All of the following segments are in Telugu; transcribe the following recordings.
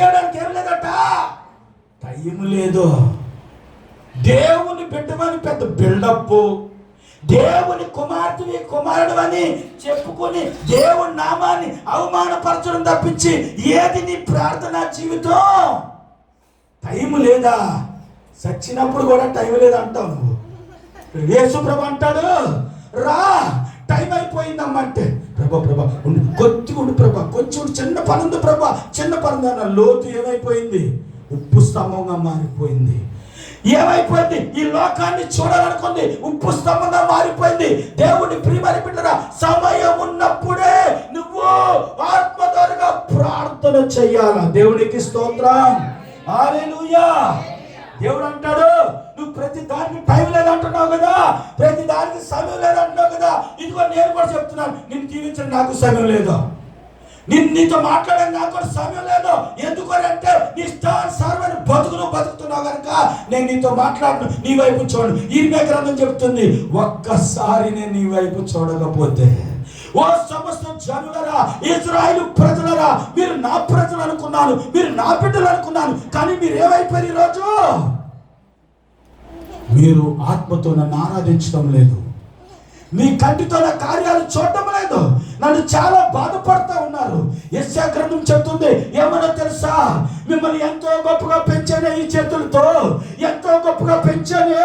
చేయడానికి ఏం లేదట. టైం లేదు. దేవుని బిడ్డమని పెద్ద బిల్డప్. దేవుని కుమార్తెని కుమారుడు అని చెప్పుకొని దేవుని నామాన్ని అవమానపరచడం తప్పించి ఏది నీ ప్రార్థనా జీవితం? టైం లేదా? సచ్చినప్పుడు కూడా టైం లేదా అంటావు నువ్వు. యేసుప్రభు అంటాడు రా టైం అయిపోయిందమ్మంటే ప్రభా ప్రభా ఉండు కొద్ది ఉండు ప్రభా కొంచెం చిన్న పని ఉంది ప్రభా చిన్న పని అన్న లోతు ఏమైపోయింది? ఉప్పు స్తంభంగా మారిపోయింది. ఏమైపోయింది? ఈ లోకాన్ని చూడాలనుకుంది ఉప్పు స్తంభంగా మారిపోయింది. దేవుడిని ప్రియమని బిడ్డరా సమయం ఉన్నప్పుడే నువ్వు ఆత్మధారగా ప్రార్థన చెయ్యాల దేవునికి స్తోత్రం. హల్లెలూయా. దేవుడు అంటాడు నువ్వు ప్రతి దానికి టైం లేదంటున్నావు కదా? ప్రతి దానికి సమయం లేదంటున్నావు కదా? ఇదిగో నేను కూడా చెప్తున్నాను నిన్ను జీవించడం నాకు సమయం లేదు. నేను నీతో మాట్లాడడం నాకు కూడా సమయం లేదు. ఎందుకంటే నీ ఇష్టానుసారమైన బతుకును బతుకుతున్నావు కనుక నేను నీతో మాట్లాడను నీ వైపు చూడు ఈమె గ్రంథం చెప్తుంది ఒక్కసారి నేను నీ వైపు చూడకపోతే ఓ సమస్త జనులరా ఇజ్రాయిల్ ప్రజలరా మీరు నా ప్రజలు అనుకున్నాను మీరు నా బిడ్డలు అనుకున్నాను కానీ మీరు ఏమైపోయారు ఈరోజు మీరు ఆత్మతో నన్ను ఆరాధించడం లేదు. మీ కంటితో నా కార్యాలు చూడటం లేదు. నన్ను చాలా బాధపడుతూ ఉన్నారు. యశా గ్రంథం చెప్తుంది ఏమన్నా తెలుసా? మిమ్మల్ని ఎంతో గొప్పగా పెంచానే ఈ చేతులతో ఎంతో గొప్పగా పెంచానే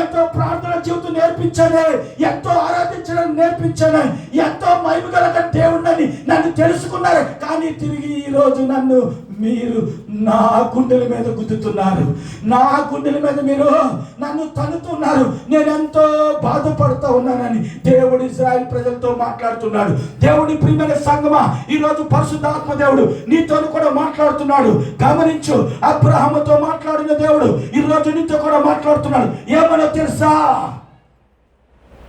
ఎంతో ప్రార్థన జీవితం నేర్పించానే ఎంతో ఆరాధించడం నేర్పించానే ఎంతో మహిమగల దేవుణ్ణని నన్ను తెలుసుకున్నారు. కానీ తిరిగి ఈరోజు నన్ను మీరు నా గుండెల మీద గుద్దుతున్నారు. నా గుండెల మీద మీరు నన్ను తనుతున్నారు నేను ఎంతో బాధపడుతూ ఉన్నానని దేవుడు ఇజ్రాయెల్ ప్రజలతో మాట్లాడుతున్నాడు. దేవుడి ప్రియమైన సంగమా ఈరోజు పరిశుద్ధాత్మ దేవుడు నీతో కూడా మాట్లాడుతున్నాడు. గమనించు. అబ్రహముతో మాట్లాడిన దేవుడు ఈరోజు నీతో కూడా మాట్లాడుతున్నాడు. ఏమనో తెలుసా?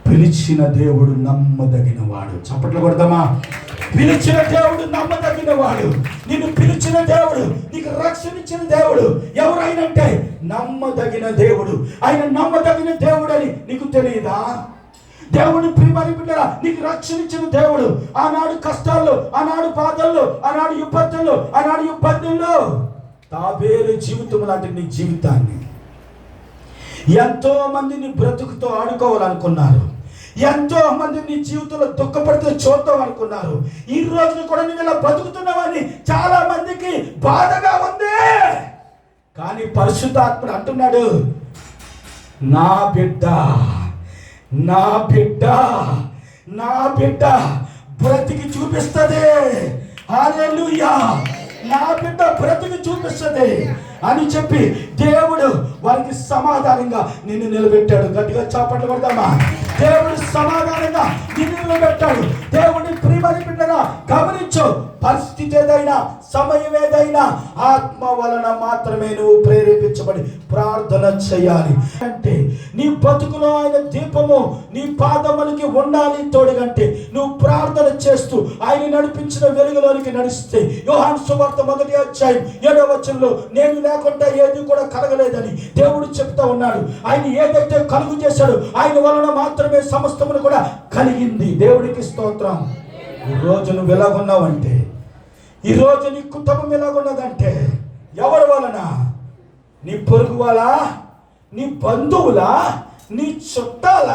పిలిచిన దేవుడు నమ్మదగిన వాడు చప్పట్లు కొడదామా? పిలిచిన దేవుడు నమ్మదగిన వాడు నిన్ను పిలిచిన దేవుడు నీకు రక్షణ ఇచ్చిన దేవుడు ఎవరైనంటే నమ్మదగిన దేవుడు. ఆయన నమ్మదగిన దేవుడు అని నీకు తెలియదా దేవుని ప్రియమని బిడ్డరా నీకు రక్షణ ఇచ్చిన దేవుడు. ఆనాడు కష్టాల్లో ఆనాడు బాధల్లో ఆనాడు ఇబ్బందుల్లో ఆనాడు ఇబ్బందుల్లో తాబేలు జీవితం లాంటి నీ జీవితాన్ని ఎంతో మంది నీ బ్రతుకుతో ఆడుకోవాలనుకున్నారు. ఎంతో మంది నీ జీవితంలో దుఃఖపడితే చూద్దాం అనుకున్నారు ఈ రోజున కూడా నువ్వు ఇలా బతుకుతున్నావని చాలా మందికి బాధగా ఉంది. కానీ పరిశుద్ధాత్ముడు అంటున్నాడు నా బిడ్డ నా బిడ్డ నా బిడ్డ బ్రతికి చూపిస్తుంది. హల్లెలూయా. నా బిడ్డ బ్రతికి చూపిస్తుంది అని చెప్పి దేవుడు వారికి సమాధానంగా నిన్ను నిలబెట్టాడు. గట్టిగా చాపట్లు కొడదామా దేవుడు సమాధానంగా నిన్ను పెట్టాడు. దేవుడిని ప్రియమని బిడ్డగా గమనించు. పరిస్థితి ఏదైనా సమయం ఏదైనా ఆత్మ వలన మాత్రమే నువ్వు ప్రేరేపించబడి ప్రార్థన చేయాలి. అంటే నీ బతుకులో ఆయన దీపము నీ పాదములకి ఉండాలి తోడుగంటే నువ్వు ప్రార్థన చేస్తూ ఆయన నడిపించిన వెలుగులోనికి నడిస్తే. యోహాన్ సువార్త మొదటి అధ్యాయం ఏడవ వచనంలో నేను లేకుండా ఏది కూడా కలగలేదని దేవుడు చెప్తా ఉన్నాడు. ఆయన ఏదైతే కలుగు చేశాడో ఆయన వలన మాత్రమే సమస్తమును కూడా కలిగింది. దేవుడికి స్తోత్రం. ఈ రోజు నువ్వు ఎలాగున్నావంటే ఈ రోజు నీ కుటుంబం ఎలాగున్నదంటే ఎవరి వలన? నీ పొరుగు వాళ్ళ నీ బంధువుల? నీ చుట్టాల?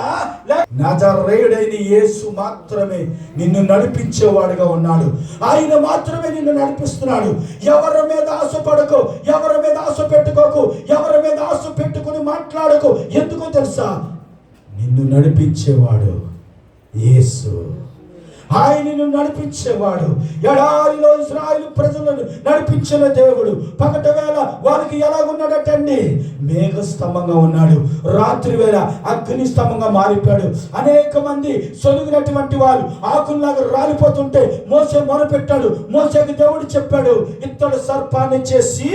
నజరేయుడైన యేసు మాత్రమే నిన్ను నడిపించేవాడుగా ఉన్నాడు. ఆయన మాత్రమే నిన్ను నడిపిస్తున్నాడు. ఎవరి మీద ఆశపడకు ఎవరి మీద ఆశ పెట్టుకోకు ఎవరి మీద ఆశ పెట్టుకుని మాట్లాడకు. ఎందుకో తెలుసా? నిన్ను నడిపించేవాడు యేసు. ఆయన నిన్ను నడిపించేవాడు. ఎడారిలో ఇస్రాయిల్ ప్రజలను నడిపించిన దేవుడు. పగట వేళ వారికి ఎలాగున్నాడటండి? మేఘ స్తంభంగా ఉన్నాడు. రాత్రి వేళ అగ్ని స్తంభంగా మారిపోయాడు. అనేక మంది సొలిగినటువంటి వారు ఆకుల్లాగా రాలిపోతుంటే మోసే మొరపెట్టాడు. మోసేకి దేవుడు చెప్పాడు ఇత్తడు సర్పాన్ని చేసి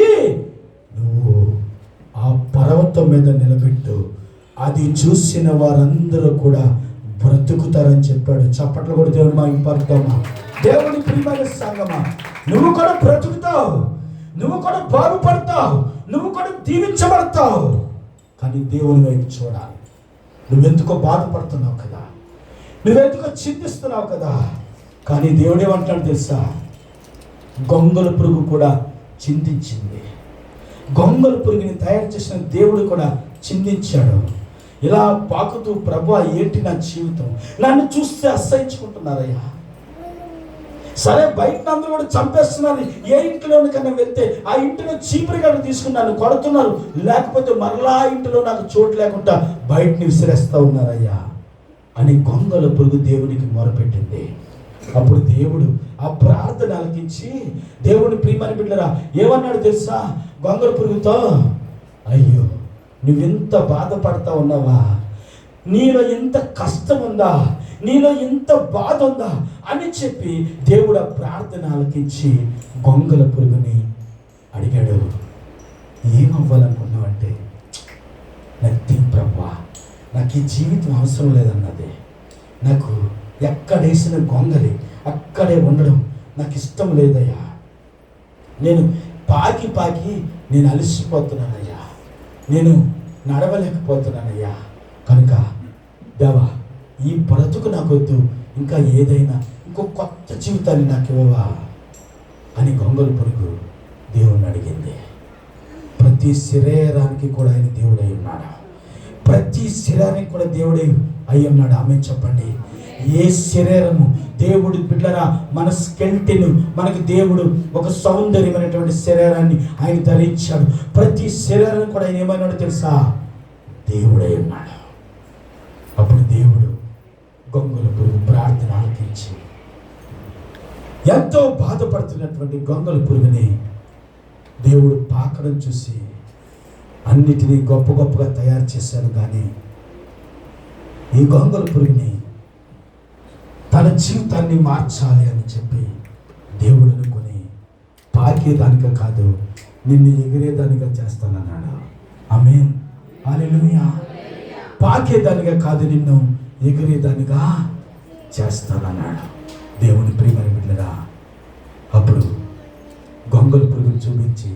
నువ్వు ఆ పర్వతం మీద నిలబెట్టు. అది చూసిన వారందరూ కూడా బ్రతుకుతారని చెప్పాడు. చప్పట్లు కూడా దేవుడు మా ఇంపడతామా దేవుని ప్రియమైన సంగమా నువ్వు కూడా బ్రతుకుతావు. నువ్వు కూడా బాగుపడతావు. నువ్వు కూడా దీవించబడతావు. కానీ దేవుని వైపు చూడాలి. నువ్వెందుకో బాధపడుతున్నావు కదా? నువ్వెందుకో చింతిస్తున్నావు కదా? కానీ దేవుడు ఏమంటాడు తెలుసా? గొంగల పురుగు కూడా చింతించింది. గొంగల పురుగుని తయారు చేసిన దేవుడు కూడా చిందించాడు ఇలా పాకుతూ ప్రభు ఏంటి నా జీవితం? నన్ను చూస్తే అసహించుకుంటున్నారయ్యా. సరే బయట అందరూ కూడా చంపేస్తున్నారు ఏ ఇంట్లోనికన్నా వెళ్తే ఆ ఇంటిలో చీపురు తీసుకున్నాను తీసుకుని నన్ను కొడుతున్నారు. లేకపోతే మరలా ఆ ఇంటిలో నాకు చోటు లేకుండా బయటని విసిరేస్తా ఉన్నారయ్యా. అని గొంగల పురుగు దేవునికి మొరపెట్టింది. అప్పుడు దేవుడు ఆ ప్రార్థన ఆలకించి దేవుని ప్రియమని బిడ్డరా ఏమన్నాడు తెలుసా? గొంగల పురుగుతో నువ్వెంత బాధపడతా ఉన్నావా? నీలో ఎంత కష్టం ఉందా నీలో ఎంత బాధ ఉందా అని చెప్పి దేవుడు ఆ ప్రార్థన ఆలకించి గొంగల పురుగుని అడిగాడు. ఏమవ్వాలనుకున్నావంటే నథింగ్ ప్రవ్వా నాకు ఈ జీవితం అవసరం లేదన్నది. నాకు ఎక్కడేసిన గొంగలి అక్కడే ఉండడం నాకు ఇష్టం లేదయ్యా. నేను పాకి పాకి నేను అలసిపోతున్నానయ్యా. నేను నడవలేకపోతున్నానయ్యా. కనుక దేవా ఈ బ్రతుకు నాకొద్దు. ఇంకా ఏదైనా ఇంకో కొత్త జీవితాన్ని నాకు ఇవ్వవా? అని గొంగలు పురుగు దేవుణ్ణి అడిగింది. ప్రతి శరీరానికి కూడా ఆయన దేవుడై ఉన్నాడు? ప్రతి శరీరానికి కూడా దేవుడై అయి ఉన్నాడు? ఆమె చెప్పండి. ఏ శరీరము దేవుడు బిడ్డరా మన స్కెల్టిన్ మనకు దేవుడు ఒక సౌందర్యమైనటువంటి శరీరాన్ని ఆయన ధరించాడు. ప్రతి శరీరం కూడా ఆయన ఏమన్నాడు తెలుసా? దేవుడే ఉన్నాడు. అప్పుడు దేవుడు గొంగుల పురుగు ప్రార్థన ఆలకించి ఎంతో బాధపడుతున్నటువంటి గొంగల పురుగుని దేవుడు పాకడం చూసి అన్నిటినీ గొప్ప గొప్పగా తయారు చేశాడు. కానీ ఈ గొంగల పురుగుని తన జీవితాన్ని మార్చాలి అని చెప్పి దేవుడు అనుకుని పాకేదానిక కాదు నిన్ను ఎగిరేదానిగా చేస్తానన్నాడు. ఆమెన్. అలెలుయా పాకేదానిగా కాదు నిన్ను ఎగిరేదానిగా చేస్తానన్నాడు. దేవుని ప్రియమని బిడ్డరా అప్పుడు గొంగలు పురుగులు చూపించి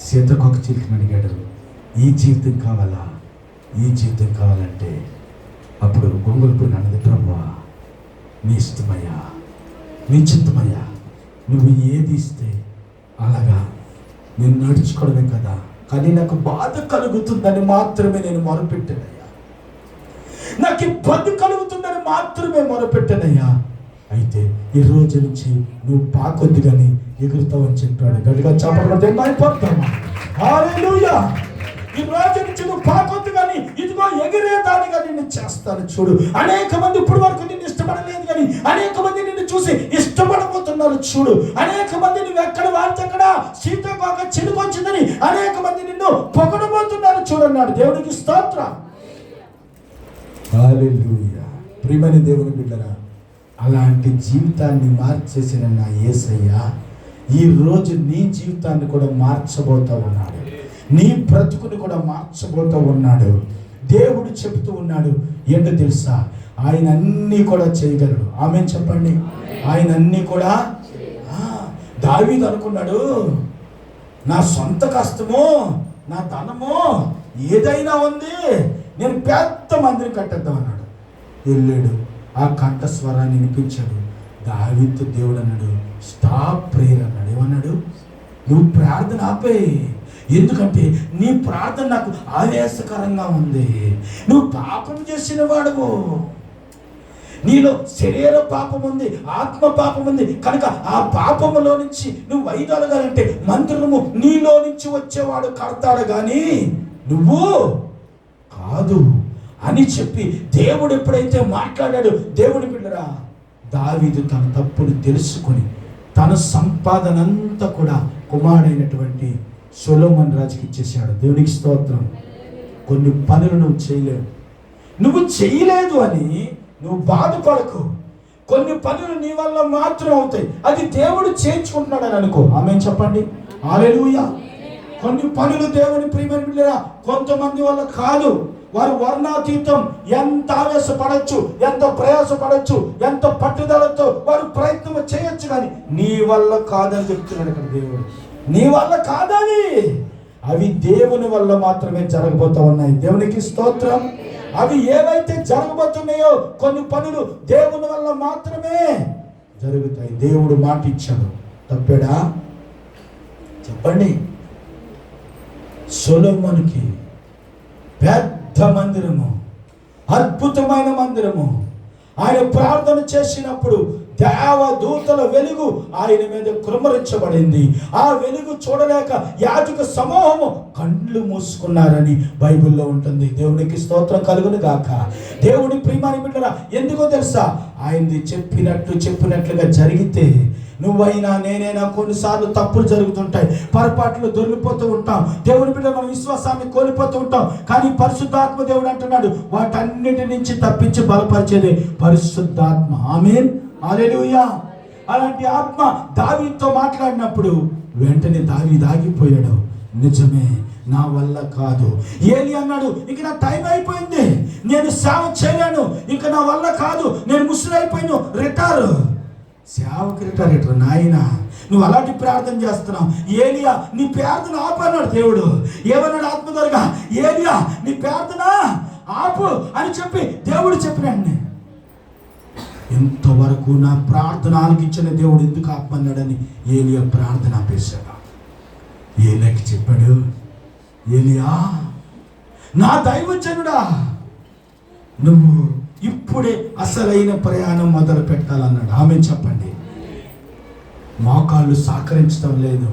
సీతకొక చిలుకని అడిగాడు ఈ జీవితం కావాలా? ఈ జీవితం కావాలంటే అప్పుడు గొంగలు పురుగు అన్నది ప్రభువా నీ ఇష్టమయ్యా. నీ చిత్తమయ్యా నువ్వు ఏది ఇస్తే అలాగా నేను నడుచుకోవడమే కదా. కానీ నాకు బాధ కలుగుతుందని మాత్రమే నేను మొరపెట్టానయ్యా. నాకు ఇబ్బంది కలుగుతుందని మాత్రమే మొరపెట్టానయ్యా. అయితే ఈ రోజు నుంచి నువ్వు పాకొద్దు కానీ ఎగురుతావని చెప్పాడు. గట్టిగా చెప్పడం అయిపోతామా ఈ రోజు నుంచి నువ్వు పాకొద్దు కానీ ఇదిగో ఎగిరేదానిగా నిన్ను చేస్తాను చూడు. అనేక మంది ఇప్పటి వరకు నిన్ను ఇష్టపడలేదు కానీ అనేక మంది నిన్ను చూసి ఇష్టపడబోతున్నారు చూడు. అనేక మంది నువ్వు ఎక్కడ వాడితే అక్కడ సీతాకోక చిలుకొచ్చిందని అనేక మంది నిన్ను పొగడబోతున్నారు చూడన్నాడు. దేవునికి స్తోత్ర. ప్రియమైన దేవుని బిడ్డరా అలాంటి జీవితాన్ని మార్చేసిన నా యేసయ్య ఈ రోజు నీ జీవితాన్ని కూడా మార్చబోతా ఉన్నాడు. నీ బ్రతుకుని కూడా మార్చబోతా ఉన్నాడు. దేవుడు చెబుతూ ఉన్నాడు ఏంటో తెలుసా? ఆయన అన్నీ కూడా చేయగలడు. ఆమె చెప్పండి. ఆయన అన్నీ కూడా దావీదు అనుకున్నాడు నా సొంత కష్టము నా ధనము ఏదైనా ఉంది నేను పెద్ద మందిని కట్టేద్దాం అన్నాడు. వెళ్ళాడు ఆ కంఠస్వరాన్ని వినిపించాడు. దావితో దేవుడు అన్నాడు స్టాప్ ప్రేయర్ అన్నాడు. ఏమన్నాడు? నువ్వు ప్రార్థన ఆపేయి ఎందుకంటే నీ ప్రార్థన నాకు ఆవేశకరంగా ఉంది. నువ్వు పాపం చేసిన వాడువు. నీలో శరీర పాపం ఉంది ఆత్మ పాపం ఉంది. కనుక ఆ పాపములో నుంచి నువ్వు వైదొలగాలంటే మందిరము నీలో నుంచి వచ్చేవాడు కడతాడు కానీ నువ్వు కాదు అని చెప్పి దేవుడు ఎప్పుడైతే మాట్లాడాడు దేవుడి పిల్లరా దావీదు తన తప్పును తెలుసుకొని తన సంపాదన అంతా కూడా కుమారుడైనటువంటి సొలోమన్ రాజుకి ఇచ్చేసాడు దేవునికి స్తోత్రం. కొన్ని పనులు నువ్వు చేయలేవు. నువ్వు చేయలేదు అని నువ్వు బాధపడకు. కొన్ని పనులు నీ వల్ల మాత్రం అవుతాయి. అది దేవుడు చేయించుకుంటున్నాడని అనుకో. ఆమె చెప్పండి. ఆలెలుయా కొన్ని పనులు దేవుని ప్రియమైన బిడ్డరా కొంతమంది వల్ల కాదు. వారు వర్ణాతీతం. ఎంత ఆవేశపడచ్చు ఎంత ప్రయాసపడచ్చు ఎంత పట్టుదలతో వారు ప్రయత్నం చేయొచ్చు కానీ నీ వల్ల కాదని చెప్తున్నాడు ఇక్కడ దేవుడు. నీ వల్ల కాదని. అవి దేవుని వల్ల మాత్రమే జరగబోతా ఉన్నాయి. దేవునికి స్తోత్రం. అవి ఏవైతే జరగబోతున్నాయో కొన్ని పనులు దేవుని వల్ల మాత్రమే జరుగుతాయి. దేవుడు మాట ఇచ్చాడు. తప్పేడా? చెప్పండి. సొలొమోనుకి పెద్ద మందిరము అద్భుతమైన మందిరము. ఆయన ప్రార్థన చేసినప్పుడు దేవదూతల వెలుగు ఆయన మీద కురమరించబడింది ఆ వెలుగు చూడలేక యాజక సమూహము కండ్లు మూసుకున్నారని బైబిల్లో ఉంటుంది. దేవునికి స్తోత్రం కలుగును గాక. దేవుని ప్రియమాని బిడ్డరా ఎందుకో తెలుసా? ఆయనది చెప్పినట్టు చెప్పినట్లుగా జరిగితే నువ్వైనా నేనైనా కొన్నిసార్లు తప్పులు జరుగుతుంటాయి. పొరపాట్లు దొరికిపోతూ ఉంటాం. దేవుని బిడ్డ మన విశ్వాసాన్ని కోల్పోతూ ఉంటాం. కానీ పరిశుద్ధాత్మ దేవుడు అంటున్నాడు వాటన్నిటి నుంచి తప్పించి బలపరిచేది పరిశుద్ధాత్మ. ఆమెన్. హల్లెలూయా. అలాంటి ఆత్మ దావీతో మాట్లాడినప్పుడు వెంటనే దావి దాగిపోయాడు నిజమే నా వల్ల కాదు. ఏలి అన్నాడు ఇక నా టైం అయిపోయింది. నేను సేవ చేయలేను. ఇక నా వల్ల కాదు. నేను ముసులైపోయాను. రిటైర్. సేవకు రిటైర్ రిటైర్ నాయన నువ్వు అలాంటి ప్రార్థన చేస్తున్నావు. ఏలియా నీ ప్రార్థన ఆపన్నాడు దేవుడు. ఏమన్నాడు ఆత్మదరగా? ఏలియా నీ ప్రార్థన ఆపు అని చెప్పి దేవుడు చెప్పినాడు. ఇంతవరకు నా ప్రార్థన ఆలకించిన దేవుడు ఎందుకు ఆపన్నాడని ఏలియా ప్రార్థన ఆపేశాడు. ఏలియాకి చెప్పాడు ఏలియా నా దైవజనుడా నువ్వు ఇప్పుడే అసలైన ప్రయాణం మొదలు పెట్టాలన్నాడు. ఆమె చెప్పండి మోకాళ్ళు సహకరించడం లేదు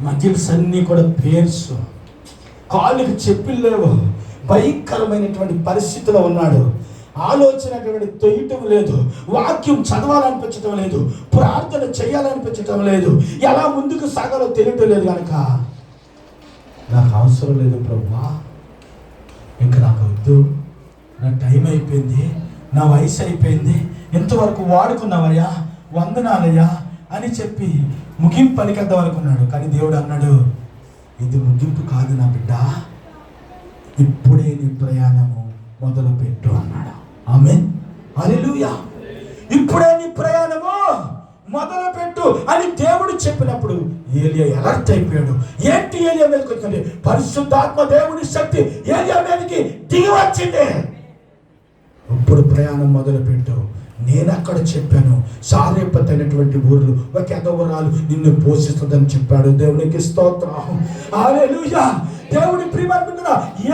మజిల్స్ అన్నీ కూడా పేర్స్ కాళ్ళకి చెప్పులు లేవు భయంకరమైనటువంటి పరిస్థితిలో ఉన్నాడు. ఆలోచన తొయ్యటం లేదు. వాక్యం చదవాలనిపించటం లేదు. ప్రార్థన చేయాలనిపించటం లేదు. ఎలా ముందుకు సాగాలో తెలియటం లేదు కనుక. నాకు అవసరం లేదు ప్రభా ఇంకా నాకు వద్దు. నా టైం అయిపోయింది. నా వయసు అయిపోయింది. ఇంతవరకు వాడుకున్నావయ్యా? వందనాలయ్యా అని చెప్పి ముగింపు పలికేద్దాం అనుకున్నాడు. కానీ దేవుడు అన్నాడు ఇది ముగింపు కాదు నా బిడ్డ. ఇప్పుడే నీ ప్రయాణము మొదలుపెట్టు అన్నాడు. ఆమె అలెలుయా ఇప్పుడే నీ ప్రయాణము మొదలు పెట్టు అని దేవుడు చెప్పినప్పుడు ఏలియా ఎలర్ట్ అయిపోయాడు. ఏంటి ఏలియా మీదకి వచ్చింది? పరిశుద్ధాత్మ దేవుని శక్తి ఏలియా మీదకి దిగి వచ్చింది. ఇప్పుడు ప్రయాణం మొదలు పెట్టు నేను అక్కడ చెప్పాను. సారేపత్ అయినటువంటి ఊర్లు ఒక ఎదవరాలు నిన్ను పోషిస్తుందని చెప్పాడు దేవునికి స్తోత్రం. హల్లెలూయా. దేవుని ప్రియమైన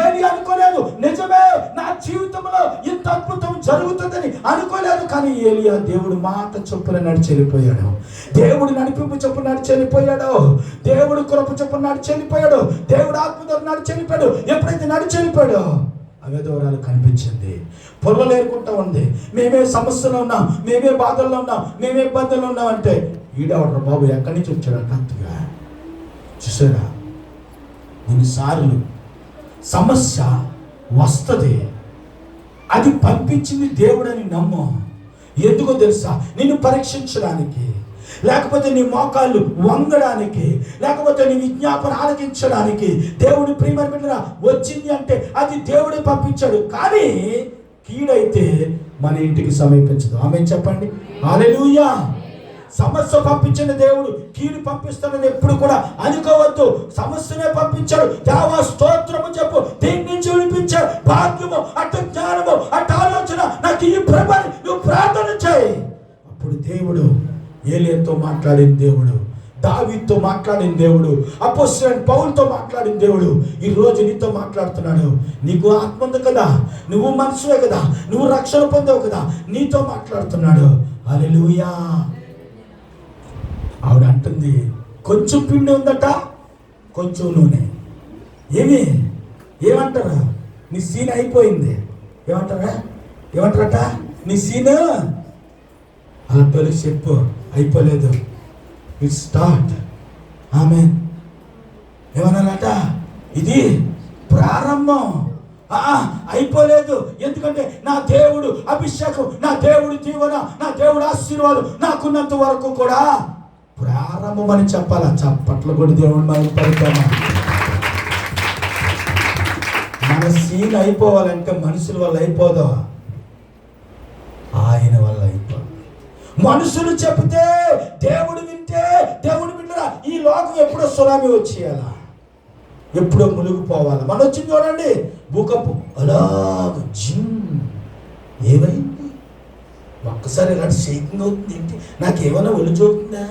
ఏది అనుకోలేదు. నిజమే నా జీవితంలో ఇంత అద్భుతం జరుగుతుందని అనుకోలేదు. కానీ ఏలియా దేవుడు మాట చొప్పున నడిచెళ్ళిపోయాడు దేవుడు నడిపింపు చొప్పున నడిచెళ్ళిపోయాడు దేవుడు కృప చొప్పున నడిచెళ్ళిపోయాడు దేవుడు ఆత్మతో నడిచి ఎప్పుడైతే నడిచి అవే దూరాలు కనిపించింది. పొలం లేకుండా ఉంది. మేమే సమస్యలో ఉన్నాం. మేమే బాధల్లో ఉన్నాం. మేమే ఇబ్బందుల్లో ఉన్నాం అంటే ఈడవడ్ర బాబు? ఎక్కడి నుంచి వచ్చాడు అంతగా చూసారా? కొన్నిసార్లు సమస్య వస్తుంది. అది పంపించింది దేవుడని నమ్ము. ఎందుకో తెలుసా? నిన్ను పరీక్షించడానికి లేకపోతే నీ మోకాళ్ళు వంగడానికి లేకపోతే నీ విజ్ఞాపన ఆలకించడానికి దేవుడి ప్రియమైన బిడ్డరా వచ్చింది అంటే అది దేవుడే పంపించాడు. కానీ కీడైతే మన ఇంటికి సమీపించదు. ఆమె చెప్పండి. హల్లెలూయా సమస్య పంపించిన దేవుడు కీడు పంపిస్తున్నది ఎప్పుడు కూడా అనుకోవద్దు. సమస్యనే పంపించాడు. దేవా స్తోత్రము చెప్పు. దీని నుంచి విడిపించాడు భాగ్యము అటు జ్ఞానము అటు ఆలోచన నాకు ఈ ప్రభని నువ్వు ప్రార్థన చేయి. అప్పుడు దేవుడు ఏలియతో మాట్లాడిన దేవుడు దావితో మాట్లాడిన దేవుడు అపోజిట్ పౌలతో మాట్లాడిన దేవుడు ఈ రోజు నీతో మాట్లాడుతున్నాడు. నీకు ఆత్మ ఉంది కదా నువ్వు మనసువే కదా నువ్వు రక్షణ పొందావు కదా నీతో మాట్లాడుతున్నాడు. హల్లెలూయా. ఆవిడ అంటుంది కొంచెం పిండి ఉందట కొంచెం నూనె. ఏమి? ఏమంటారా? నీ సీన్ అయిపోయింది. ఏమంటారా? ఏమంటారట? నీ సీన్? అలాంటి చెప్పు అయిపోలేదు. It start. ఆమె ఏమన్నారట? ఇది ప్రారంభం. అయిపోలేదు. ఎందుకంటే నా దేవుడు అభిషేకం నా దేవుడు జీవన నా దేవుడు ఆశీర్వాదం నాకున్నంత వరకు కూడా ప్రారంభం అని చెప్పాలా? చప్పట్లు కూడా దేవుడు మనం పడతామా మన సీన్ అయిపోవాలంటే మనుషుల వల్ల అయిపోదా? ఆయన వల్ల అయిపోవాలి మనుషులు చెబితే దేవుడు వింటే దేవుడు వింటరా ఈ లోకం ఎప్పుడో సునామీ వచ్చేయాలా? ఎప్పుడో మునిగిపోవాలి? మన వచ్చింది చూడండి భూకంపం అలాగ జిమ్. ఏమైంది? ఒక్కసారి ఇలాంటి షేకింగ్ అవుతుంది ఏంటి? నాకేమైనా ఒళ్ళు చూపుతుందా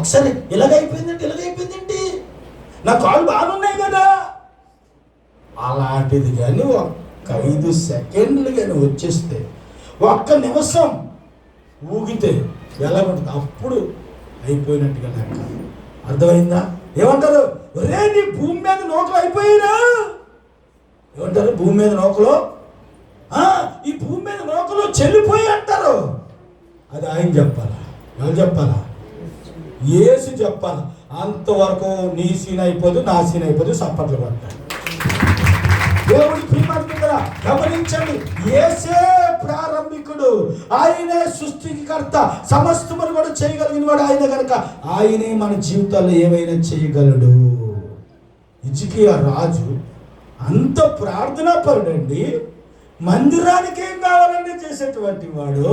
ఒకసారి ఇలాగైపోయిందంటే ఇలాగైపోయిందండి నా కాలు బాగున్నాయి కదా. అలాంటిది కానీ ఒక్క ఐదు సెకండ్లు కానీ వచ్చేస్తే ఒక్క నిమిషం ఊగితే ఎలా ఉంటుంది అప్పుడు అయిపోయినట్టుగా లెక్క. అర్థమైందా? ఏమంటారు? రే నీ భూమి మీద నోకలు అయిపోయినా ఏమంటారు? భూమి మీద నోకలు? ఈ భూమి మీద నోకలు చెల్లిపోయి అంటారు. అది ఆయన చెప్పాలా? ఎవరు చెప్పాలా? ఏసు చెప్పాలి అంతవరకు నీ సీన్ అయిపోదు నా సీన్ అయిపోదు సప్పట్లు పడతాడు దేవుడి ప్రియమంతుడా గమనించండి ఏసే ప్రారంభికుడు ఆయనే సృష్టికర్త సమస్తమును కూడా చేయగలిగిన వాడు ఆయన కనుక ఆయనే మన జీవితాల్లో ఏమైనా చేయగలడు. ఇజికియా రాజు అంత ప్రార్థనా పరుడండి మందిరానికి ఏం కావాలంటే చేసేటువంటి వాడు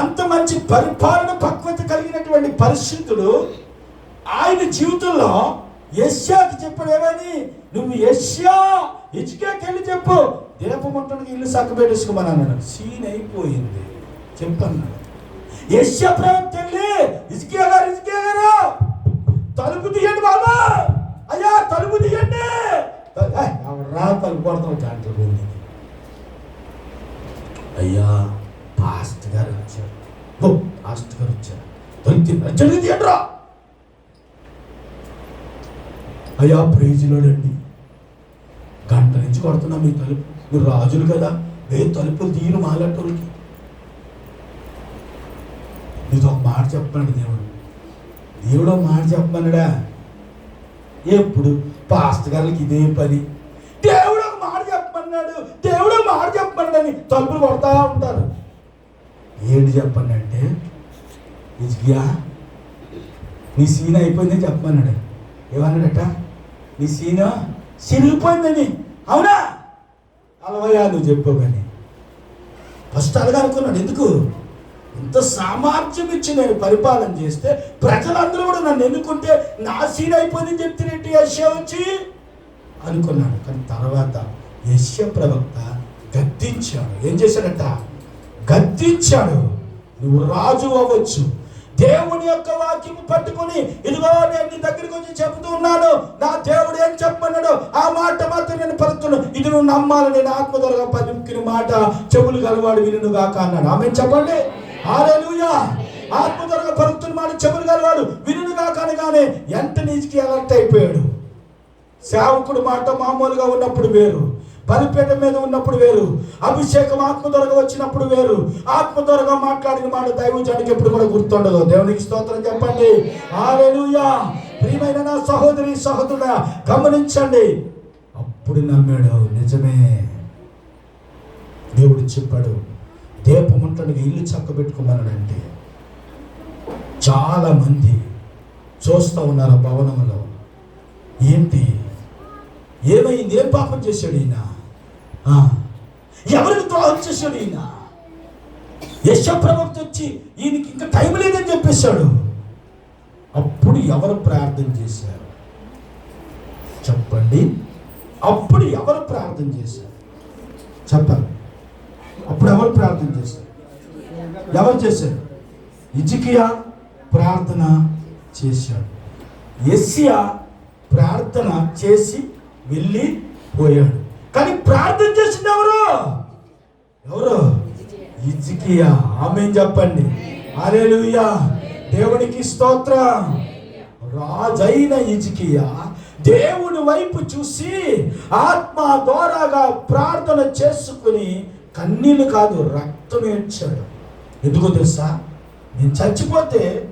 అంత మంచి పరిపాలన పక్వత కలిగినటువంటి పరిస్థితులు ఆయన జీవితంలో యశ్యాకి చెప్పాడు ఏమని? నువ్వు యశ్యా ఇచ్చికేకి వెళ్ళి చెప్పు. దీపం ఇల్లు సక్కబెట్టేసుకోమని అన్నాడు సీన్ అయిపోయింది. చెప్పన్నాడు యశ్య ప్రవక్త వెళ్ళి ఇసుకే గారు ఇసుకే గారు తలుపు తీయండి బాబా. అయ్యా తలుపు తీయండి. రా తలుపు కొడతాం దాంట్లో అయ్యా పాస్ట్ గారు వచ్చారు. ఓ పాస్ట్ గారు వచ్చారు. తొలి తీ- అర్జెంట్గా రా అయ్యా ప్రేజీలోడండి గంట నుంచి కొడుతున్నా మీ తలుపు. మీరు రాజులు కదా ఏ తలుపులు తీయను మాలాటోళ్ళకి. నీతో ఒక మాట చెప్పండి దేవుడు. దేవుడు ఒక మాట చెప్పమన్నాడా ఎప్పుడు? పాస్ట్ గారికి ఇదే పని. దేవుడు ఒక మాట చెప్పన్నాడు దేవుడు ఒక మాట చెప్పన్నాడని తలుపులు కొడతా ఉంటారు. ఏంటి చెప్పండి అంటే నిజగియా నీ సీన్ అయిపోయిందని చెప్పమన్నాడు. ఏమన్నాడట? నీ సీన్ సిరిగిపోయిందని అవునా? అలవయా నువ్వు చెప్పావు కానీ. ఫస్ట్ అలాగా అనుకున్నాడు. ఎందుకు? ఇంత సామర్థ్యం ఇచ్చి నేను పరిపాలన చేస్తే ప్రజలందరూ కూడా నన్ను ఎన్నుకుంటే నా సీన్ అయిపోయిందని చెప్తున్నట్టు యశ్య వచ్చి? అనుకున్నాడు. కానీ తర్వాత యశ్య ప్రవక్త గద్దించాడు. ఏం చేశాడట? గద్దించాడు. నువ్వు రాజు అవ్వచ్చు. దేవుని యొక్క వాక్యం పట్టుకొని ఇదిగో నేను నీ దగ్గరికి వచ్చి చెబుతూ ఉన్నాను. నా దేవుడు ఏం చెప్పన్నాడు ఆ మాట మాత్రం నేను పలుకుతున్నాను ఇది నువ్వు నమ్మాలి నేను ఆత్మధరగా పలుకిన మాట. చెవులు గలవాడు వినును గాక అన్నాడు. ఆమె చెప్పండి. హాలేలుయా ఆత్మధరగా పలుకుతున్న మాట చెవులు గలవాడు వినును గాక అనగానే ఎంత నీచికి అలర్ట్ అయిపోయాడు. సేవకుడు మాట మామూలుగా ఉన్నప్పుడు వేరు. బలిపేట మీద ఉన్నప్పుడు వేరు. అభిషేకం ఆత్మ దొరగా వచ్చినప్పుడు వేరు. ఆత్మ దొరగా మాట్లాడిన మాట దైవజానికి ఎప్పుడు కూడా గుర్తుండదు. దేవునికి స్తోత్రం చెప్పండి. హల్లెలూయా. ప్రియమైన నా సహోదరి సహోదరుడ గమనించండి. అప్పుడు నమ్మాడు. నిజమే. దేవుడు చెప్పాడు దీపముంటనికి ఇల్లు చక్కబెట్టుకోమన్నాడంటే. చాలా మంది చూస్తూ ఉన్నారు భవనంలో. ఏంటి? ఏమైంది? ఏం పాపం చేశాడు ఈయన? ఎవరికి ద్రోహం చేశాడు ఈయన? యశ ప్రవక్త వచ్చి ఈయనకి ఇంకా టైం లేదని చెప్పేశాడు. అప్పుడు ఎవరు ప్రార్థన చేశారు? చెప్పండి. అప్పుడు ఎవరు ప్రార్థన చేశారు? చెప్పాలి అప్పుడు ఎవరు ప్రార్థన చేశారు? ఎవరు చేశారు? ఇజికియా ప్రార్థన చేశాడు. ఎస్సియా ప్రార్థన చేసి వెళ్ళి పోయాడు. కానీ ప్రార్థన చేసింది ఎవరు? ఎవరు? ఇజికియా ఆమె చెప్పండి. అరేలుయా దేవునికి స్తోత్రం. రాజైన ఇజికియా దేవుని వైపు చూసి ఆత్మ ద్వారాగా ప్రార్థన చేసుకుని కన్నీళ్ళు కాదు రక్తం ఏడ్చాడు. ఎందుకు తెలుసా? నేను చచ్చిపోతే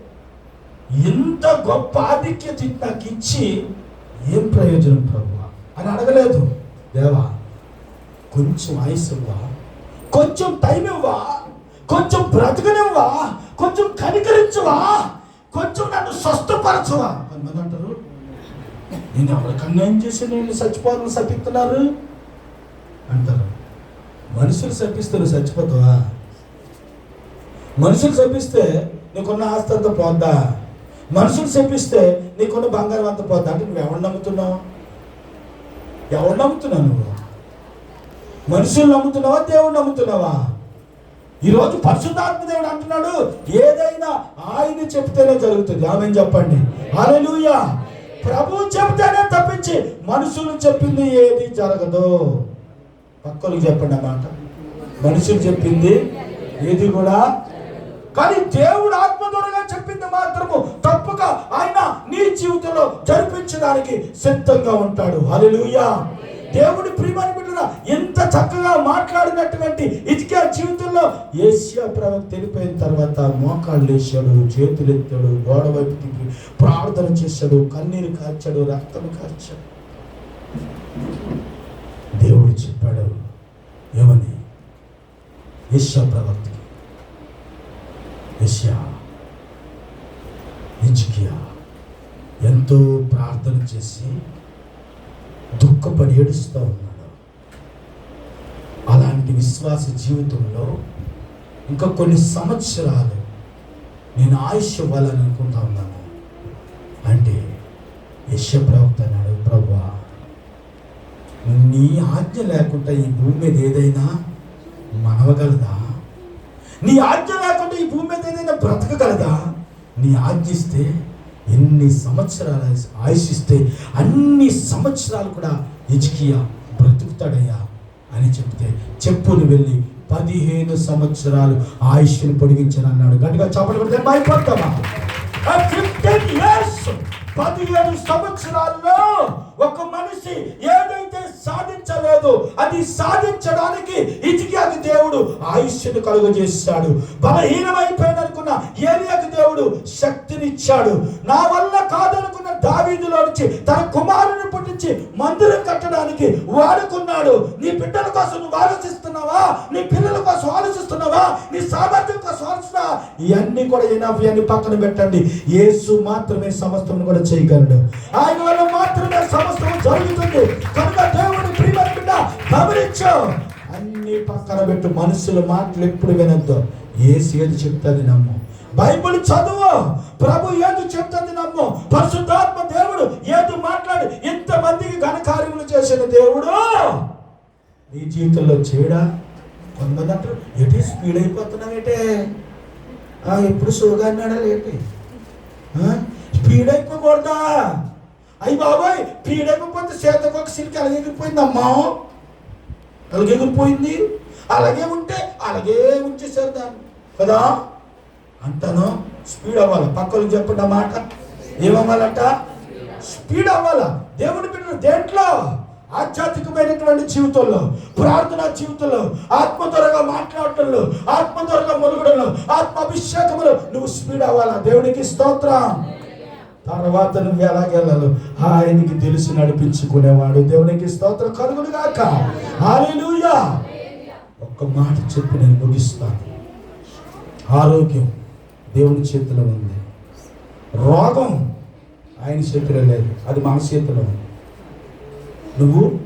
ఇంత గొప్ప ఆధిక్యత నాకు ఇచ్చి ఏం ప్రయోజనం ప్రభు? అని అడగలేదు. దేవా కొంచెం ఆయుస్ ఇవ్వా? కొంచెం టైం ఇవ్వా? కొంచెం బ్రతకనివ్వా? కొంచెం కనికరించవా? కొంచెం నన్ను స్వస్థపరచవా? కొంతమంది అంటారు నేను ఎవరికన్నా ఏం చేసి నేను చచ్చిపోవాలని సపిస్తున్నారు అంటారు. మనుషులు శపిస్తారు చచ్చిపోతావా మనుషులు శపిస్తే నీకున్న ఆస్తి అంతా పోద్దా? మనుషులు శపిస్తే నీకున్న బంగారం అంతా పోద్దా? అంటే నువ్వు ఎవరు నమ్ముతున్నావు? ఎవరు నమ్ముతున్నావు నువ్వు? మనుషులు నమ్ముతున్నావా? దేవుడు నమ్ముతున్నావా? ఈరోజు పరిశుద్ధాత్మ దేవుడు అంటున్నాడు ఏదైనా ఆయన చెప్తేనే జరుగుతుంది. ఆమె చెప్పండి? అలలుయా ప్రభు చెప్తేనే తప్పించి మనుషులు చెప్పింది ఏది జరగదు. పక్కలకు చెప్పండి అన్నమాట మనుషులు చెప్పింది ఏది కూడా కానీ దేవుడు ఆత్మధురగా చెప్పింది మాత్రము తప్పక ఆయన నీ జీవితంలో జరిపించడానికి సిద్ధంగా ఉంటాడు. అలలుయా దేవుడి ప్రియమని బిడ్డరా ఎంత చక్కగా మాట్లాడినటువంటి ఇదికే జీవితంలో ఏషియా ప్రవక్త తెలిపోయిన తర్వాత మోకాళ్ళు వేసాడు చేతులు ఎత్తాడు గోడ వైపు తిరిగి ప్రార్థన చేశాడు కన్నీరు కార్చాడు రక్తం కార్చాడు. దేవుడు చెప్పాడు ఏమని? ఏషియా ప్రవక్తకి. ఏషియా హిజ్కియా ఎంతో ప్రార్థన చేసి దుఃఖపడి ఏడుస్తూ ఉన్నాడు. అలాంటి విశ్వాస జీవితంలో ఇంకా కొన్ని సంవత్సరాలు నేను ఆయుష్ ఇవ్వాలని అనుకుంటా ఉన్నాను. అంటే యశ ప్రవక్త అన్నాడు ప్రభా నీ ఆజ్ఞ లేకుండా ఈ భూమి మీద ఏదైనా మనవగలదా? నీ ఆజ్ఞ లేకుండా ఈ భూమి మీద ఏదైనా బ్రతకగలదా? నీ ఆజ్ఞిస్తే ఎన్ని సంవత్సరాలు ఆయుషిస్తే అన్ని సంవత్సరాలు కూడా ఇజ్కియా బ్రతుకుతాడయ్యా అని చెప్తే చెప్పుని వెళ్ళి పదిహేను సంవత్సరాలు ఆయుష్ని పొడిగించను అన్నాడు గట్టిగా చెప్పడం పడితే భయపడతామా ఫిఫ్టీన్ ఇయర్స్ పదిహేను సంవత్సరాల్లో ఒక మనిషి ఏదైతే సాధించలేదు. అది సాధించడానికి ఇతికియాకి దేవుడు ఆయుష్యను కలుగజేశాడు. బలహీనమైపోయిన అనుకున్న ఏలియాకి దేవుడు శక్తినిచ్చాడు. నా వల్ల కాదనుకున్న దావీదులో నుంచి తన కుమారుని పుట్టించి మందిరం కట్టడానికి వాడుకున్నాడు. నీ బిడ్డల కోసం నువ్వు ఆలోచిస్తున్నావా? నీ పిల్లల కోసం ఆలోచిస్తున్నావా? నీ సామర్థ్యం కోసం ఆలోచిస్తున్నా ఇవన్నీ కూడా ఎనఫ్ ఇవన్నీ పక్కన పెట్టండి. యేసు మాత్రమే సమస్తం కూడా చేయగలడు. ఆయన వల్ల మాత్రమే సమస్తం జరుగుతుంది. కనుక గమనించు అన్ని పక్కన పెట్టు మనుషుల మాటలు ఎప్పుడు వినద్దు. ఏ ఏది చెప్తుంది నమ్ము. బైబిల్ చదువు. ప్రభు ఏది చెప్తుంది నమ్ము. పరిశుద్ధాత్మ దేవుడు ఏది మాట్లాడు ఇంతమందికి ఘనకార్యములు చేసిన దేవుడు. నీ జీవితంలో చేయడా కొంతమంది అంటారు ఎటు స్పీడ్ అయిపోతున్నావేటే ఆ, ఎప్పుడు సుగా అన్నాడా స్పీడ్ అయిపోకూడదా అయ్యి బాబాయ్ స్పీడ్ అయిపోతే చేతకు ఒక సిల్క్ అలాగే ఎగిరిపోయిందమ్మా అలాగే ఎగిరిపోయింది అలాగే ఉంటే అలాగే ఉంచేసారు దాన్ని. కదా? అంటాను స్పీడ్ అవ్వాలి. పక్కలు చెప్పండి మాట. ఏమవ్వాలట? స్పీడ్ అవ్వాలా? దేవుని బిడ్డలు దేంట్లో? ఆధ్యాత్మికమైనటువంటి జీవితంలో ప్రార్థనా జీవితంలో ఆత్మ త్వరగా మాట్లాడటంలో ఆత్మ త్వరగా మొలగడంలో ఆత్మ అభిషేకములో నువ్వు స్పీడ్ అవ్వాలా? దేవునికి స్తోత్రం. తర్వాత నువ్వు ఎలాగెళ్ళాలో ఆయనకి తెలిసి నడిపించుకునేవాడు. దేవునికి స్తోత్రం కలుగును గాక. హల్లెలూయా. ఒక్క మాట చెప్పి నేను ముగిస్తాను. ఆరోగ్యం దేవుని చేతిలో ఉంది. రోగం ఆయన చేతిలో లేదు. అది మన చేతిలో ఉంది. నువ్వు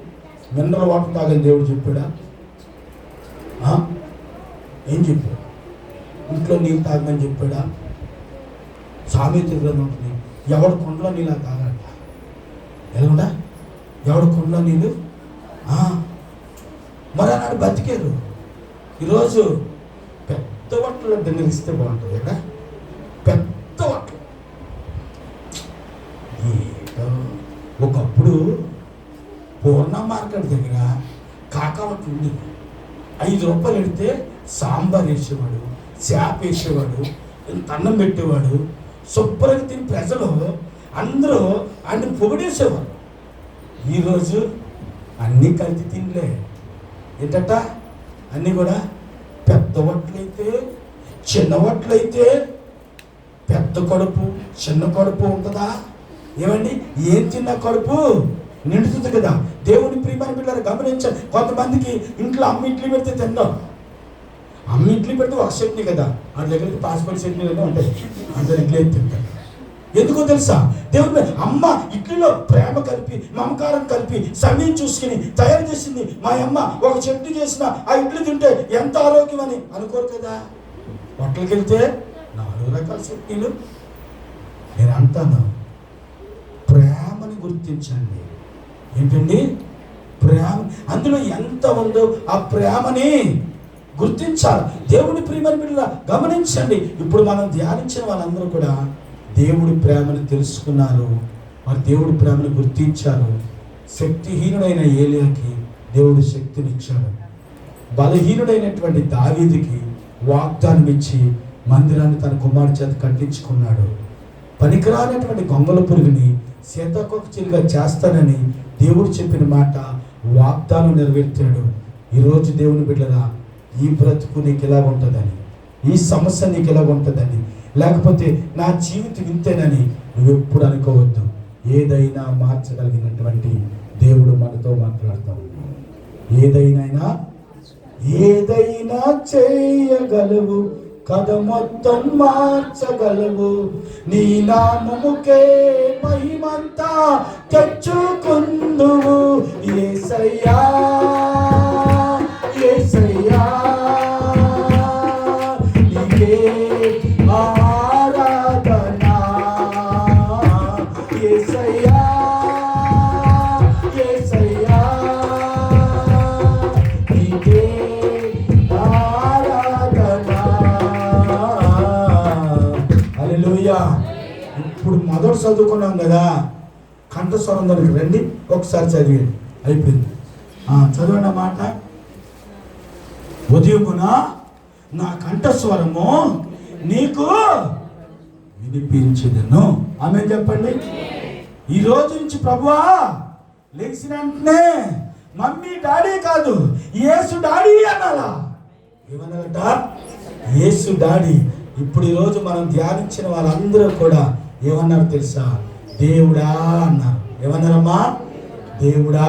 మినరల్ వాటర్ తాగని దేవుడు చెప్పాడా? ఏం చెప్పాడు? ఇంట్లో నీళ్ళు తాగమని చెప్పాడా? సామెత గ్రంథం ఉంటుంది ఎవడు కొండలో నీళ్ళు తాగంట ఎలాగుండా ఎవడు కొండలో నీళ్ళు? మరి అన్నాడు బతికారు. ఈరోజు పెద్ద బట్టలు డిన్నర్ ఇస్తే బాగుంటుంది కదా పెద్ద బట్టలు ఏదో ఒకప్పుడు పూర్ణ మార్కెట్ దగ్గర కాకావట్టు ఉండేది ఐదు రూపాయలు పెడితే సాంబార్ వేసేవాడు చేప వేసేవాడు ఇంత అన్నం పెట్టేవాడు శుభ్రంగా తిని ప్రజలు అందరూ ఆయన పొగిడేసేవారు. ఈరోజు అన్నీ కలిసి తినలే. ఏంటట? అన్నీ కూడా పెద్ద వట్లయితే చిన్న వట్లయితే పెద్ద కడుపు చిన్న కడుపు ఉంటుందా? ఏమండి? ఏం తిన్నా కడుపు? నిండుతుంది కదా. దేవుని ప్రియమైన పిల్లలు గమనించండి. కొంతమందికి ఇంట్లో అమ్మ ఇడ్లీ పెడితే తిందాం. అమ్మ ఇడ్లీ పెడితే ఒక చట్నీ కదా. ఆ దగ్గరికి పాస్పోర్ట్ కదా ఉంటాయి. అందరు ఇడ్లీ తింటారు. ఎందుకో తెలుసా? దేవుడు అమ్మ ఇడ్లీలో ప్రేమ కలిపి మమకారం కలిపి సమయం చూసుకుని తయారు చేసింది. మా అమ్మ ఒక చట్నీ చేసిన ఆ ఇడ్లీ తింటే ఎంత ఆరోగ్యం అని అనుకోరు కదా. హోటల్కి వెళ్తే నాలుగు రకాల చట్నీలు. నేను అంటాను ప్రేమని గుర్తించండి. ఏంటండి? ప్రేమ. అందులో ఎంత ఉందో ఆ ప్రేమని గుర్తించాలి. దేవుని ప్రియమని బిడ్డ గమనించండి. ఇప్పుడు మనం ధ్యానించిన వాళ్ళందరూ కూడా దేవుడి ప్రేమను తెలుసుకున్నారు. వారు దేవుడి ప్రేమను గుర్తించారు. శక్తిహీనుడైన ఏలియాకి దేవుడు శక్తినిచ్చాడు. బలహీనుడైనటువంటి దావీదికి వాగ్దానం ఇచ్చి మందిరాన్ని తన కుమారుడి చేత కట్టించుకున్నాడు. పనికిరానటువంటి గొంగల పురుగుని సీతాకోకచిలుగా చేస్తానని దేవుడు చెప్పిన మాట వాగ్దానం నెరవేర్చాడు. ఈరోజు దేవుని బిడ్డరా ఈ బ్రతుకు నీకు ఎలా ఉంటుందని? ఈ సమస్య నీకు ఎలా ఉంటుందని? లేకపోతే నా జీవితం ఇంతేనని నువ్వెప్పుడు అనుకోవద్దు. ఏదైనా మార్చగలిగినటువంటి దేవుడు మనతో మాట్లాడతావు ఏదైనా ఏదైనా చేయగలవు. కథ మొత్తం మార్చగలవు. నీ నామముకే మహిమంతా తెచ్చుకుందువు. ఏసయ్యా ఏసయ్యా. ఇప్పుడు చదువుకున్నాం కదా కంఠస్వరం దగ్గరికి రండి ఒకసారి చదివేయండి. అయిపోయింది. ఆ, చదవండి మాట. ఉదయమున నా కంఠస్వరము నీకు వినిపించదను. ఆమె చెప్పండి. ఈ రోజు నుంచి ప్రభువా లేచిన వెంటనే మమ్మీ డాడీ కాదు ఏసు డాడీ అనాలా ఏమన్నారట ఏసు డాడీ. ఇప్పుడు ఈరోజు మనం ధ్యానించిన వాళ్ళందరూ కూడా ఏమన్నారు తెలుసా? దేవుడా అన్నారు. ఏమన్నారమ్మా? దేవుడా.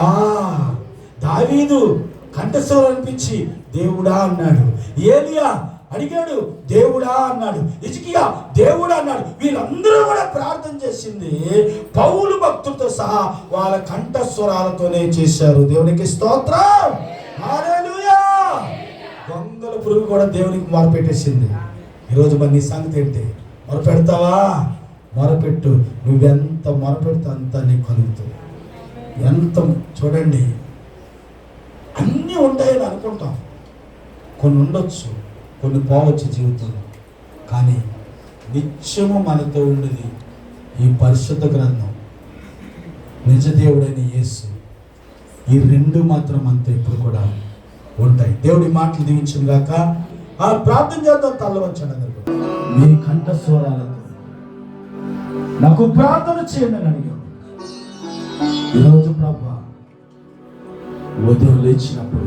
దావీదు కంఠస్వరం అనిపించి దేవుడా అన్నాడు. ఏలియా అడిగాడు దేవుడా అన్నాడు. ఇజికియా దేవుడా అన్నాడు. వీళ్ళందరూ కూడా ప్రార్థన చేసింది పౌలు భక్తులతో సహా వాళ్ళ కంఠస్వరాలతోనే చేశారు. దేవునికి స్తోత్రం. దొంగల పురుగు కూడా దేవునికి మొరపెట్టేసింది ఈరోజు మరి నీ సంగతి ఏంటి? మొరపెడతావా? మొరపెట్టు. నువ్వెంత మొరపెడితే అంత నీకు కలుగుతుంది. ఎంత చూడండి అన్నీ ఉంటాయని అనుకుంటాం. కొన్ని ఉండొచ్చు కొన్ని పోవచ్చు జీవితంలో. కానీ నిత్యము మనతో ఉండేది ఈ పరిశుద్ధ గ్రంథం. నిజదేవుడైన యేసు. ఈ రెండు మాత్రం అంతా ఇప్పుడు కూడా ఉంటాయి. దేవుడి మాటలు దీవించిన గాక ఆ ప్రార్థన చేద్దాం తల్లవచ్చాడు అందరు మీ కంఠస్వరాలతో నాకు ప్రార్థన చేయండి అని అడిగాడు. ఈరోజు ప్రభా ఉదయం లేచినప్పుడు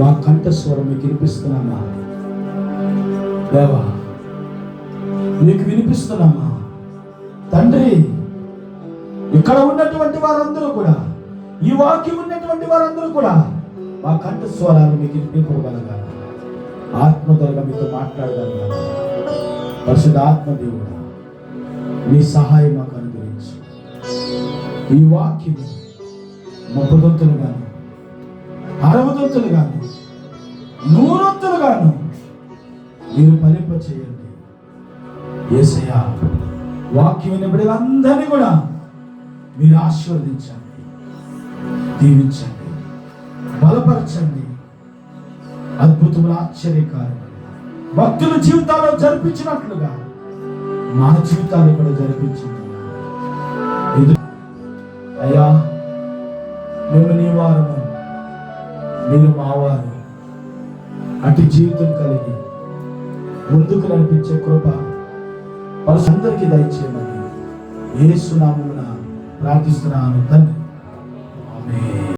మా కంఠస్వరం మీకు వినిపిస్తున్నామా దేవా మీకు వినిపిస్తున్నామా తండ్రి ఇక్కడ ఉన్నటువంటి వారందరూ కూడా ఈ వాక్యం ఉన్నటువంటి వారందరూ కూడా మా కంఠస్వరాలు మీకు వినిపింపగలగా ఆత్మ ద్వారా మీతో మాట్లాడగలగాలి. పరిశుద్ధ ఆత్మ నీ మీ సహాయం మాకు అనుగ్రహించి. ఈ వాక్యం ముప్పదొంతులు గాను అరవదొంతులు గాను నూరొంతులు గాను మీరు ఫలింప చేయండి. ఏసయ్య వాక్యం విన్న బిడ్డలందరినీ కూడా మీరు ఆశీర్వదించండి దీవించండి బలపరచండి. అద్భుతములు ఆశ్చర్యకారం భక్తుల జీవితాల్లో జరిపించినట్లుగా మా జీవితాన్ని కూడా జరిపించింది. ఇది అయ్యా మేము నీ వారము. మీరు మా వారు. అటు జీవితం కలిగి ముందుకు నడిపించే కృప అందరికీ దయచేయమని ఏసునామమున ప్రార్థిస్తున్నాను తండ్రి.